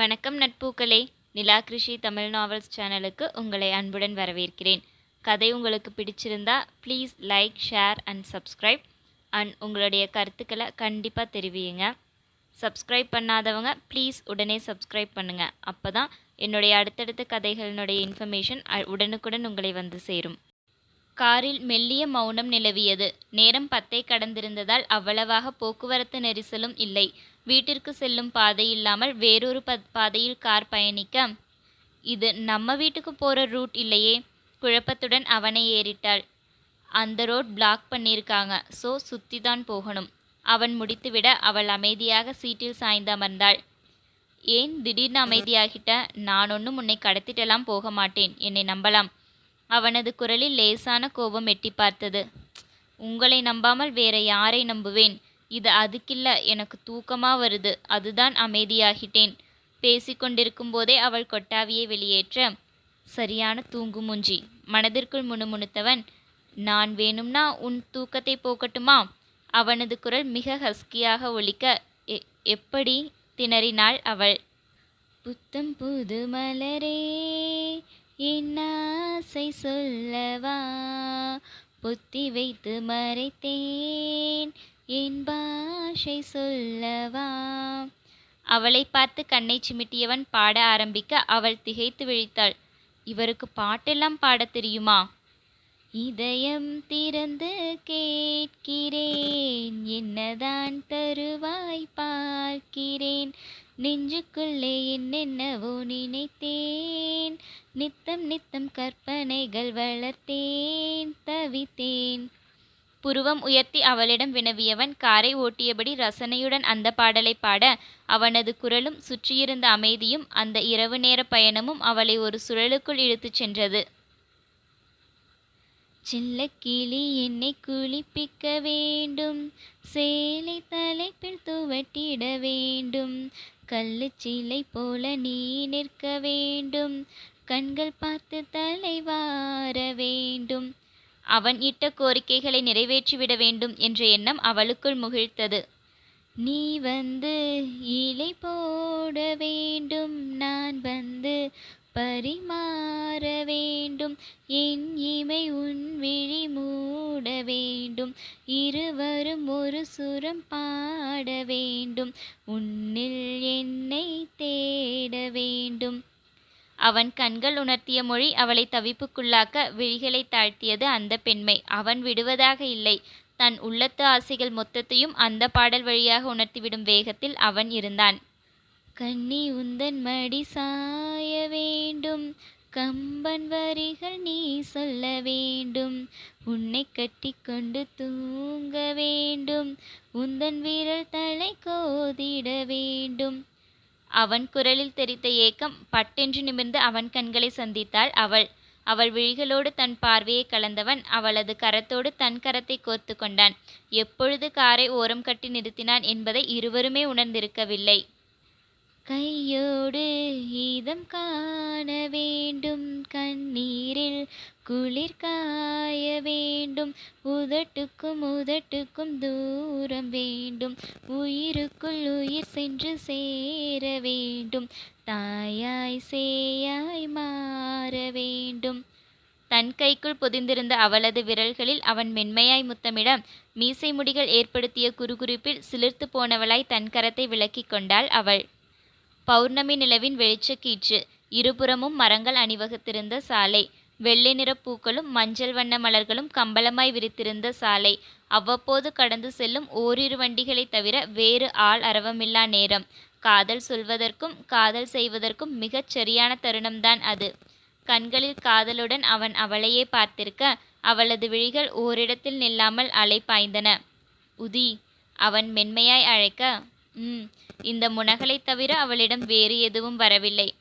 வணக்கம் நட்பூக்களே. நிலா கிருஷி தமிழ் நாவல்ஸ் சேனலுக்கு உங்களை அன்புடன் வரவேற்கிறேன். கதை உங்களுக்கு பிடிச்சிருந்தா please like share and subscribe. And உங்களுடைய கருத்துக்களை கண்டிப்பாக தெரிவியுங்க. சப்ஸ்கிரைப் பண்ணாதவங்க ப்ளீஸ் உடனே சப்ஸ்கிரைப் பண்ணுங்கள் அப்போ தான் என்னுடைய அடுத்தடுத்த கதைகளினுடைய இன்ஃபர்மேஷன் உடனுக்குடன் உங்களை வந்து சேரும். காரில் மெல்லிய மௌனம் நிலவியது. நேரம் பத்தை கடந்திருந்ததால் அவ்வளவாக போக்குவரத்து நெரிசலும் இல்லை. வீட்டிற்கு செல்லும் பாதை இல்லாமல் வேறொரு ப பாதையில் கார் பயணிக்க இது நம்ம வீட்டுக்கு போகிற ரூட் இல்லையே? குழப்பத்துடன் அவனை ஏறிட்டாள். அந்த ரோட் பிளாக் பண்ணியிருக்காங்க. ஸோ சுற்றி தான் போகணும். அவன் முடித்துவிட அவள் அமைதியாக சீட்டில் சாய்ந்து அமர்ந்தாள். ஏன் திடீர்னு அமைதியாகிட்ட? நான் ஒன்றும் உன்னை கடத்திட்டெல்லாம் போக மாட்டேன். என்னை நம்பலாம். அவனது குரலில் லேசான கோபம் எட்டி பார்த்தது. உங்களை நம்பாமல் வேற யாரை நம்புவேன்? இது அதுக்கில்ல எனக்கு தூக்கமா வருது. அதுதான் அமைதியாகிட்டேன். பேசிக்கொண்டிருக்கும் போதே அவள் கொட்டாவியை வெளியேற்ற சரியான தூங்கு மூஞ்சி. மனதிற்குள் முணுமுணுத்தவன் நான் வேணும்னா உன் தூக்கத்தை போக்கட்டுமா? அவனது குரல் மிக ஹஸ்கியாக ஒலிக்க "எ- எப்படி? திணறினாள் அவள். புத்தம் புது மலரே என் ஆசை சொல்லவா? புத்தி வைத்து மறைத்தேன். என் பாஷை சொல்லவா? அவளை பார்த்து கண்ணை சிமிட்டியவன் பாட ஆரம்பிக்க அவள் திகைத்து விழித்தாள். இவருக்கு பாட்டெல்லாம் பாடத் தெரியுமா? இதயம் திறந்து கேட்கிறேன். என்னதான் தருவாய் பார்க்கிறேன். நெஞ்சுக்குள்ளே என்னென்னவோ நினைத்தேன். நித்தம் நித்தம் கற்பனைகள் வளர்த்தேன் தவித்தேன். புருவம் உயர்த்தி அவளிடம் வினவியவன் காரை ஓட்டியபடி ரசனையுடன் அந்த பாடலை பாட அவனது குரலும் சுற்றியிருந்த அமைதியும் அந்த இரவு நேர பயணமும் அவளை ஒரு சுழலுக்குள் இழுத்துச் சென்றது. சில்லக்கிளி என்னை குளிப்பிக்க வேண்டும் சேலை தலைப்பில் துவட்டிட வேண்டும் கல்லு சிலை போல நீ நிற்க வேண்டும் கண்கள் பார்த்து தலை வார வேண்டும். அவன் இட்ட கோரிக்கைகளை நிறைவேற்றிவிட வேண்டும் என்ற எண்ணம் அவளுக்குள் முகிழ்த்தது. நீ வந்து இலை போட வேண்டும். நான் வந்து பரிமாற வேண்டும். என் இமை உன் விழி மூட வேண்டும். இருவரும் ஒரு சுரம் பாட வேண்டும். உன்னில் என்னை தேட வேண்டும். அவன் கண்கள் உணர்த்திய மொழி அவளை தவிப்புக்குள்ளாக்க விழிகளை தாழ்த்தியது அந்த பெண்மை. அவன் விடுவதாக இல்லை. தன் உள்ளத்து ஆசைகள் மொத்தத்தையும் அந்த பாடல் வழியாக உணர்த்திவிடும் வேகத்தில் அவன் இருந்தான். கண்ணி உந்தன் மடி சாய வேண்டும். கம்பன் வரிகள் நீ சொல்ல வேண்டும். உன்னை கட்டிக்கொண்டு தூங்க வேண்டும். உந்தன் வீரல் தலை கோதிட வேண்டும். அவன் குரலில் தெரித்த ஏக்கம் பட்டென்று நிமிர்ந்து அவன் கண்களை சந்தித்தாள். அவள் அவள் விழிகளோடு தன் பார்வையை கலந்தவன் அவளது கரத்தோடு தன் கரத்தை கோர்த்து கொண்டான். எப்பொழுது காரை ஓரம் கட்டி நிறுத்தினான் என்பதை இருவருமே உணர்ந்திருக்கவில்லை. கையோடு இதம் காண வேண்டும். கண்ணீரில் குளிர் காய வேண்டும். உதட்டுக்கும் உதட்டுக்கும் தூரம் வேண்டும். உயிருக்குள் உயிர் சென்று சேர வேண்டும். தாயாய் சேயாய் மாற வேண்டும். தன் கைக்குள் பொதிந்திருந்த அவளது விரல்களில் அவன் மென்மையாய் முத்தமிட மீசை முடிகள் ஏற்படுத்திய குறுகுறுப்பில் சிலிர்த்து போனவளாய் தன் கரத்தை விலக்கிக் கொண்டாள் அவள். பௌர்ணமி நிலவின் வெளிச்சக்கீற்று. இருபுறமும் மரங்கள் அணிவகுத்திருந்த சாலை. வெள்ளை நிற பூக்களும் மஞ்சள் வண்ண மலர்களும் கம்பளமாய் விரித்திருந்த சாலை. அவ்வப்போது கடந்து செல்லும் ஓரிரு வண்டிகளைத் தவிர வேறு ஆள் அரவமில்லா நேரம். காதல் சொல்வதற்கும் காதல் செய்வதற்கும் மிகச் சரியான தருணம்தான் அது. கண்களில் காதலுடன் அவன் அவளையே பார்த்திருக்க அவளது விழிகள் ஓரிடத்தில் நில்லாமல் அலை பாய்ந்தன. உதி அவன் மென்மையாய் அழைக்க ம் இந்த முனகலைத் தவிர அவளிடம் வேறு எதுவும் வரவில்லை.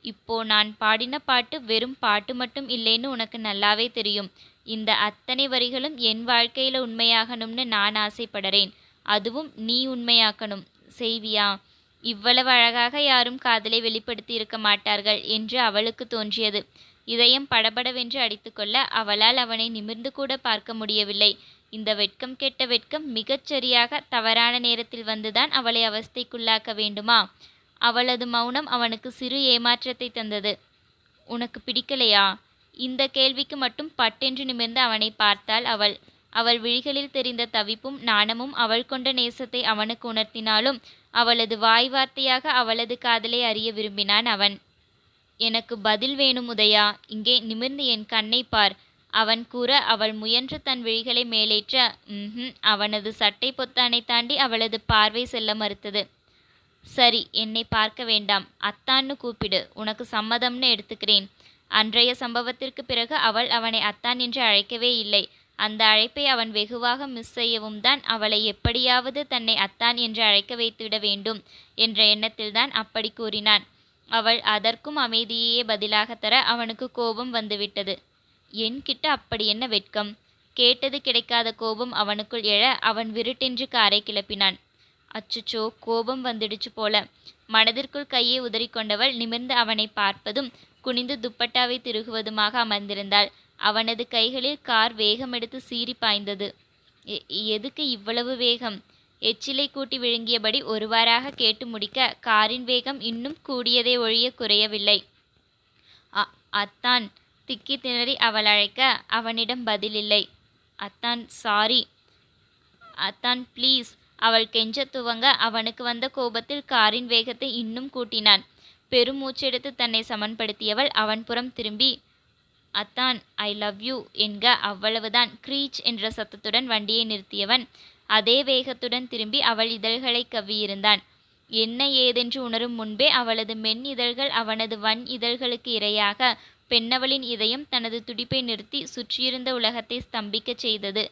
இப்போ நான் பாடின பாட்டு வெறும் பாட்டு மட்டும் இல்லைன்னு உனக்கு நல்லாவே தெரியும். இந்த அத்தனை வரிகளும் என் வாழ்க்கையில் உண்மையாகணும்னு நான் ஆசைப்படுறேன். அதுவும் நீ உண்மையாக்கணும். செய்வியா? இவ்வளவு அழகாக யாரும் காதலை வெளிப்படுத்தி இருக்க மாட்டார்கள் என்று அவளுக்கு தோன்றியது. இதயம் படபடவென்று அடித்துக்கொள்ள அவளால் அவனை நிமிர்ந்து கூட பார்க்க முடியவில்லை. இந்த வெட்கம் கெட்ட வெட்கம் மிகச் சரியாக தவறான நேரத்தில் வந்துதான் அவளை அவஸ்தைக்குள்ளாக்க வேண்டுமா? அவளது மௌனம் அவனுக்கு சிறு ஏமாற்றத்தை தந்தது. உனக்கு பிடிக்கலையா? இந்த கேள்விக்கு மட்டும் பட்டென்று நிமிர்ந்து அவனை பார்த்தாள் அவள். அவள் விழிகளில் தெரிந்த தவிப்பும் நாணமும் அவள் கொண்ட நேசத்தை அவனுக்கு உணர்த்தினாலும் அவளது வாய் வார்த்தையாக அவளது காதலை அறிய விரும்பினான் அவன். எனக்கு பதில் வேணும் உதயா. இங்கே நிமிர்ந்து என் கண்ணை பார். அவன் கூற அவள் முயன்று தன் விழிகளை மேலேற்ற ம்ஹும் அவனது சட்டை பொத்தானை தாண்டி அவளது பார்வை செல்ல மறுத்தது. சரி என்னை பார்க்க வேண்டாம். அத்தான்னு கூப்பிடு. உனக்கு சம்மதம்னு எடுத்துக்கிறேன். அன்றைய சம்பவத்திற்கு பிறகு அவள் அவனை அத்தான் என்று அழைக்கவே இல்லை. அந்த அழைப்பை அவன் வெகுவாக மிஸ் செய்யவும் தான் அவளை எப்படியாவது தன்னை அத்தான் என்று அழைக்க வைத்துவிட வேண்டும் என்ற எண்ணத்தில்தான் அப்படி கூறினான். அவள் அதற்கும் அமைதியே பதிலாக தர அவனுக்கு கோபம் வந்துவிட்டது. என்கிட்ட அப்படி என்ன வெட்கம்? கேட்டது கிடைக்காத கோபம் அவனுக்குள் எழ அவன் விருட்டென்று காரை கிளப்பினான். அச்சுச்சோ கோபம் வந்துடுச்சு போல. மனதிற்குள் கையை உதறிக்கொண்டவள் நிமிர்ந்து அவனை பார்ப்பதும் குனிந்து துப்பட்டாவை திருகுவதுமாக அமர்ந்திருந்தாள். அவனது கைகளில் கார் வேகம் எடுத்து சீறி பாய்ந்தது. எ- எதுக்கு இவ்வளவு வேகம்? எச்சிலை கூட்டி விழுங்கியபடி ஒருவாறாக கேட்டு முடிக்க காரின் வேகம் இன்னும் கூடியதை ஒழிய குறையவில்லை. அ அத்தான். திக்கி திணறி அவள் அழைக்க அவனிடம் பதிலில்லை. அத்தான் சாரி அத்தான் ப்ளீஸ் அவள் கெஞ்ச துவங்க அவனுக்கு வந்த கோபத்தில் காரின் வேகத்தை இன்னும் கூட்டினான். பெருமூச்செடுத்து தன்னை சமன்படுத்தியவள் அவன் புறம் திரும்பி அத்தான் ஐ லவ் யூ என்க அவ்வளவுதான் க்ரீச் என்ற சத்தத்துடன் வண்டியை நிறுத்தியவன் அதே வேகத்துடன் திரும்பி அவள் இதழ்களை கவ்வியிருந்தான். என்ன ஏதென்று உணரும் முன்பே அவளது மென் இதழ்கள் அவனது வன் இதழ்களுக்கு இரையாக பெண்ணவளின் இதயம் தனது துடிப்பை நிறுத்தி சுற்றியிருந்த உலகத்தை ஸ்தம்பிக்கச் செய்தது.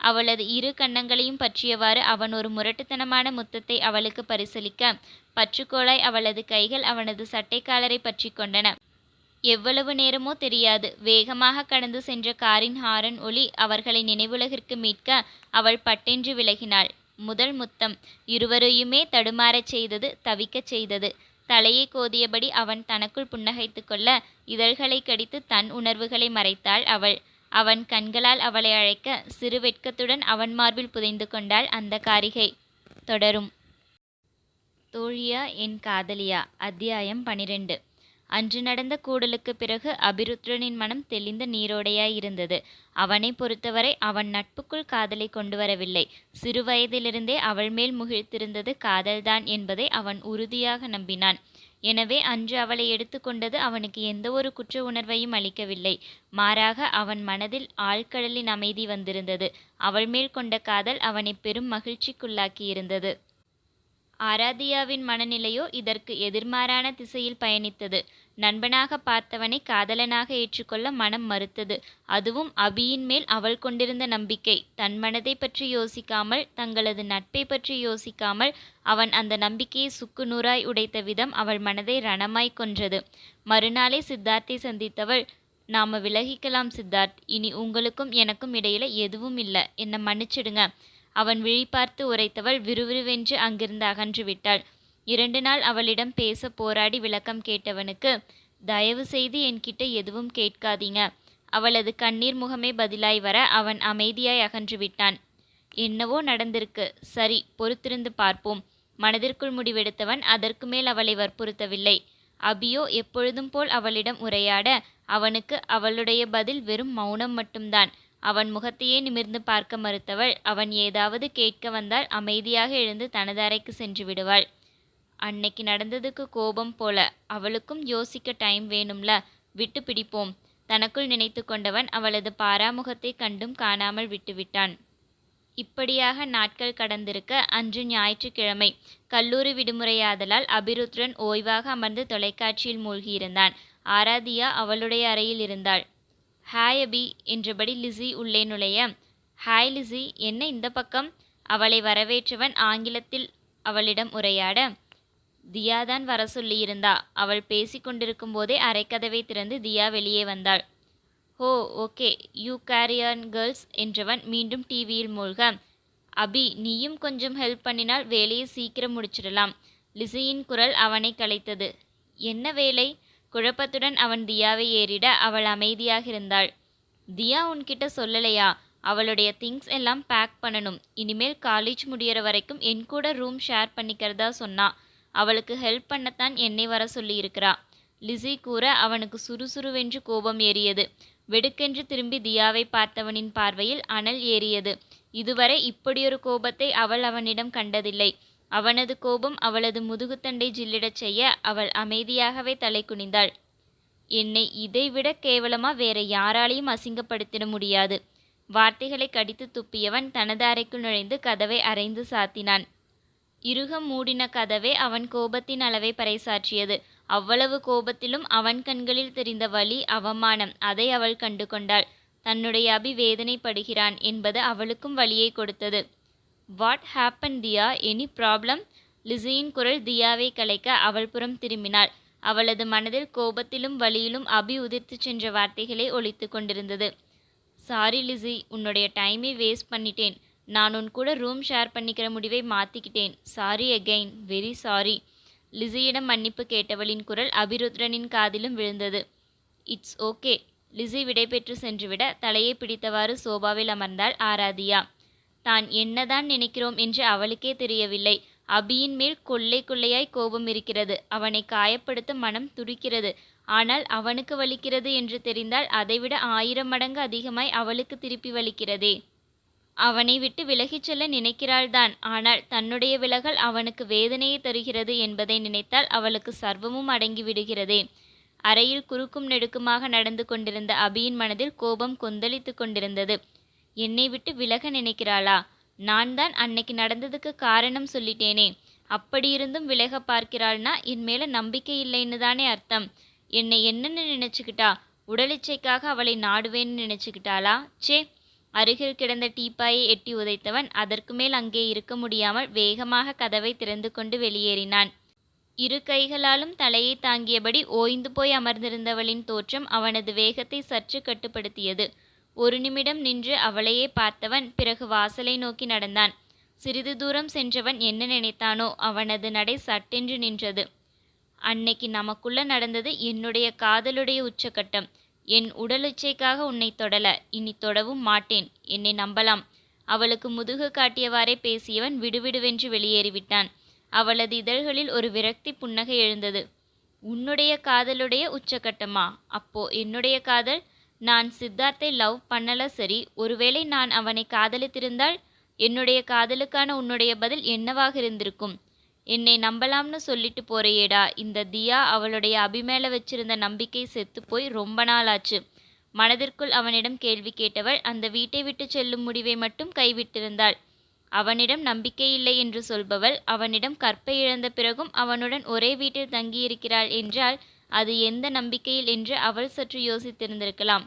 அவளது இரு கன்னங்களையும் பற்றியவாறு அவன் ஒரு முரட்டுத்தனமான முத்தத்தை அவளுக்கு பரிசளிக்க பற்றுக்கோளாய் அவளது கைகள் அவனது சட்டைக்காலரை பற்றி கொண்டன. எவ்வளவு நேரமோ தெரியாது. வேகமாக கடந்து சென்ற காரின் ஹாரன் ஒளி அவர்களை நினைவுலகிற்கு மீட்க அவள் பட்டென்று விலகினாள். முதல் முத்தம் இருவரையுமே தடுமாறச் செய்தது தவிக்கச் செய்தது. தலையை கோதியபடி அவன் தனக்குள் புன்னகைத்து கொள்ள இதழ்களை கடித்து தன் உணர்வுகளை மறைத்தாள் அவள். அவன் கண்களால் அவளை அழைக்க சிறு வெட்கத்துடன் அவன் மார்பில் புதைந்து கொண்டாள் அந்த காரிகை. தொடரும். தோழியா என் காதலியா? அத்தியாயம் பனிரெண்டு. அன்று நடந்த கூடலுக்கு பிறகு அபிருத்ரனின் மனம் தெளிந்த நீரோடையாய் இருந்தது அவனை பொறுத்தவரை அவன் நட்புக்குள் காதலை கொண்டு வரவில்லை சிறு வயதிலிருந்தே அவள் மேல் முகிழ்த்திருந்தது காதல்தான் என்பதை அவன் உறுதியாக நம்பினான். எனவே அன்று அவளை எடுத்துக்கொண்டது அவனுக்கு எந்த ஒரு குற்ற உணர்வையும் அளிக்கவில்லை. மாறாக அவன் மனதில் ஆழ்கடலின் அமைதி வந்திருந்தது. அவள் மேல் கொண்ட காதல் அவனை பெரும் மகிழ்ச்சிக்குள்ளாக்கியிருந்தது. ஆராதியாவின் மனநிலையோ இதற்கு எதிர்மாறான திசையில் பயணித்தது. நண்பனாக பார்த்தவனை காதலனாக ஏற்றுக்கொள்ள மனம் மறுத்தது. அதுவும் அபியின் மேல் அவள் கொண்டிருந்த நம்பிக்கை. தன் மனதை பற்றி யோசிக்காமல் தங்களது நட்பை பற்றி யோசிக்காமல் அவன் அந்த நம்பிக்கையை சுக்கு நூறாய் உடைத்த விதம் அவள் மனதை ரணமாய் கொன்றது. மறுநாளே சித்தார்த்தை சந்தித்தவள் நாம விலகிக்கலாம் சித்தார்த். இனி உங்களுக்கும் எனக்கும் இடையில எதுவும் இல்லை. என்னை மன்னிச்சிடுங்க. அவன் விழிப்பார்த்து உரைத்தவள் விறுவிறுவென்று அங்கிருந்து அகன்று விட்டாள் இரண்டு நாள் அவளிடம் பேச போராடி விளக்கம் கேட்டவனுக்கு தயவு செய்து என்கிட்ட எதுவும் கேட்காதீங்க அவளது கண்ணீர் முகமே பதிலாய் வர அவன் அமைதியாய் அகன்று விட்டான் என்னவோ நடந்திருக்கு. சரி பொறுத்திருந்து பார்ப்போம். மனதிற்குள் முடிவெடுத்தவன் அதற்கு மேல் அவளை வற்புறுத்தவில்லை. அபியோ எப்பொழுதும் போல் அவளிடம் உரையாட அவனுக்கு அவளுடைய பதில் வெறும் மௌனம் மட்டும்தான். அவன் முகத்தையே நிமிர்ந்து பார்க்க மறுத்தவள் அவன் ஏதாவது கேட்க வந்தால் அமைதியாக எழுந்து தனது அறைக்கு சென்று விடுவாள். அன்னைக்கு நடந்ததுக்கு கோபம் போல அவளுக்கும் யோசிக்க டைம் வேணும்ல விட்டு பிடிப்போம். தனக்குள் நினைத்து கொண்டவன் அவளது பாராமுகத்தை கண்டும் காணாமல் விட்டுவிட்டான் இப்படியாக நாட்கள் கடந்திருக்க அன்று ஞாயிற்றுக்கிழமை கல்லூரி விடுமுறையாதலால் அபிருத்ரன் ஓய்வாக அமர்ந்து தொலைக்காட்சியில் மூழ்கியிருந்தான். ஆராதியா அவளுடைய அறையில் இருந்தாள். ஹாய் அபி என்றபடி லிஸி உள்ளே நுழைய ஹாய் லிஸி என்ன இந்த பக்கம்? அவளை வரவேற்றவன் ஆங்கிலத்தில் அவளிடம் உரையாட தியாதான் வர சொல்லியிருந்தா. அவள் பேசிக்கொண்டிருக்கும் போதே அரைக்கதவை திறந்து தியா வெளியே வந்தாள். ஓ okay. You carry on girls என்றவன் மீண்டும் டிவியில் மூழ்க அபி நீயும் கொஞ்சம் ஹெல்ப் பண்ணினால் வேலையை சீக்கிரம் முடிச்சிடலாம். லிசியின் குரல் அவனை கலைத்தது. என்ன வேலை? குழப்பத்துடன் அவன் தியாவை ஏறிட அவள் அமைதியாக இருந்தாள் தியா உன்கிட்ட சொல்லலையா? அவளுடைய திங்ஸ் எல்லாம் பேக் பண்ணணும். இனிமேல் காலேஜ் முடியற வரைக்கும் என் கூட ரூம் ஷேர் பண்ணிக்கிறதா சொன்னா அவளுக்கு ஹெல்ப் பண்ணத்தான் என்னை வர சொல்லியிருக்கிறா. லிஸி கூற அவனுக்கு சுறுசுறுவென்று கோபம் ஏறியது. வெடுக்கென்று திரும்பி தியாவை பார்த்தவனின் பார்வையில் அனல் ஏறியது. இதுவரை இப்படியொரு கோபத்தை அவள் அவனிடம் கண்டதில்லை. அவனது கோபம் அவளது முதுகுத்தண்டை ஜில்லிடச் செய்ய அவள் அமைதியாகவே தலை குனிந்தாள். என்னை இதைவிட கேவலமா வேற யாராலையும் அசிங்கப்படுத்திட முடியாது. வார்த்தைகளை கடித்து துப்பியவன் தனது அறைக்குள் நுழைந்து கதவை அரைந்து சாத்தினான். இருகம் மூடின கதவே அவன் கோபத்தின் அளவை பறைசாற்றியது. அவ்வளவு கோபத்திலும் அவன் கண்களில் தெரிந்த வலி அவமானம் அதை அவள் கண்டு கொண்டாள். தன்னுடைய அபி வேதனைப்படுகிறான் என்பது அவளுக்கும் வழியை கொடுத்தது. What happen Diya any problem லிசியின் குரல் தியாவை கலைக்க அவள் புறம் திரும்பினாள். அவளது மனதில் கோபத்திலும் வலியிலும் அபி உதிர்த்து சென்ற வார்த்தைகளை ஒழித்து கொண்டிருந்தது. Sorry Lizzie. உன்னுடைய டைமை வேஸ்ட் பண்ணிட்டேன். நான் உன் கூட ரூம் ஷேர் பண்ணிக்கிற முடிவை மாற்றிக்கிட்டேன் சாரி அகெயின் வெரி சாரி லிசியிடம் மன்னிப்பு கேட்டவளின் குரல் அபிருத்ரனின் காதிலும் விழுந்தது. இட்ஸ் ஓகே லிசி விடைபெற்று சென்றுவிட தலையை பிடித்தவாறு சோபாவில் அமர்ந்தாள் ஆராதியா. தான் என்னதான் நினைக்கிறோம் என்று அவளுக்கே தெரியவில்லை. அபியின் மேல் கொள்ளை கொள்ளையாய் கோபம் இருக்கிறது. அவனை காயப்படுத்த மனம் துடிக்கிறது. ஆனால் அவனுக்கு வலிக்கிறது என்று தெரிந்தால் அதைவிட ஆயிரம் மடங்கு அதிகமாய் அவளுக்கு திருப்பி வலிக்கிறதே. அவனை விட்டு விலகிச் செல்ல நினைக்கிறாள்தான். ஆனால் தன்னுடைய விலகல் அவனுக்கு வேதனையை தருகிறது என்பதை நினைத்தால் அவளுக்கு சர்வமும் அடங்கி விடுகிறதே. அறையில் குறுக்கும் நெடுக்குமாக நடந்து கொண்டிருந்த அபியின் மனதில் கோபம் கொந்தளித்து கொண்டிருந்தது. என்னை விட்டு விலக நினைக்கிறாளா? நான் தான் அன்னைக்கு நடந்ததுக்கு காரணம் சொல்லிட்டேனே. அப்படியிருந்தும் விலக பார்க்கிறாள்னா என் மேல நம்பிக்கை இல்லைன்னு தானே அர்த்தம். என்னை என்னன்னு நினைச்சுக்கிட்டா உடலிச்சைக்காக அவளை நாடுவேன்னு நினைச்சுக்கிட்டாளா? சே அருகில் கிடந்த டீப்பாயை எட்டி உதைத்தவன் அதற்கு மேல் அங்கே இருக்க முடியாமல் வேகமாக கதவை திறந்து கொண்டு வெளியேறினான். இரு கைகளாலும் தலையை தாங்கியபடி ஓய்ந்து போய் அமர்ந்திருந்தவளின் தோற்றம் அவனது வேகத்தை சற்று கட்டுப்படுத்தியது. ஒரு நிமிடம் நின்று அவளையே பார்த்தவன் பிறகு வாசலை நோக்கி நடந்தான். சிறிது தூரம் சென்றவன் என்ன நினைத்தானோ அவனது நடை சட்டென்று நின்றது. அன்னைக்கு நமக்குள்ள நடந்தது என்னுடைய காதலுடைய உச்சக்கட்டம். என் உடலுச்சைக்காக உன்னை தொடல இனி தொடவும் மாட்டேன் என்னை நம்பலாம். அவளுக்கு முதுகு காட்டியவாறே பேசியவன் விடுவிடுவென்று வெளியேறிவிட்டான். அவளது இதழ்களில் ஒரு விரக்தி புன்னகை எழுந்தது. உன்னுடைய காதலுடைய உச்சக்கட்டமா? அப்போ என்னுடைய காதல் நான் சித்தார்த்தை லவ் பண்ணல சரி ஒருவேளை நான் அவனை காதலித்திருந்தால் என்னுடைய காதலுக்கான உன்னுடைய பதில் என்னவாக இருந்திருக்கும்? என்னை நம்பலாம்னு சொல்லிட்டு போறையேடா இந்த தியா அவளுடைய அபிமேல வச்சிருந்த நம்பிக்கை செத்து போய் ரொம்ப நாளாச்சு. மனதிற்குள் அவனிடம் கேள்வி கேட்டவள் அந்த வீட்டை விட்டு செல்லும் முடிவை மட்டும் கைவிட்டிருந்தாள். அவனிடம் நம்பிக்கை இல்லை என்று சொல்பவள் அவனிடம் கற்பை இழந்த பிறகும் அவனுடன் ஒரே வீட்டில் தங்கியிருக்கிறாள் என்றால் அது எந்த நம்பிக்கையில் என்று அவள் சற்று யோசித்திருந்திருக்கலாம்.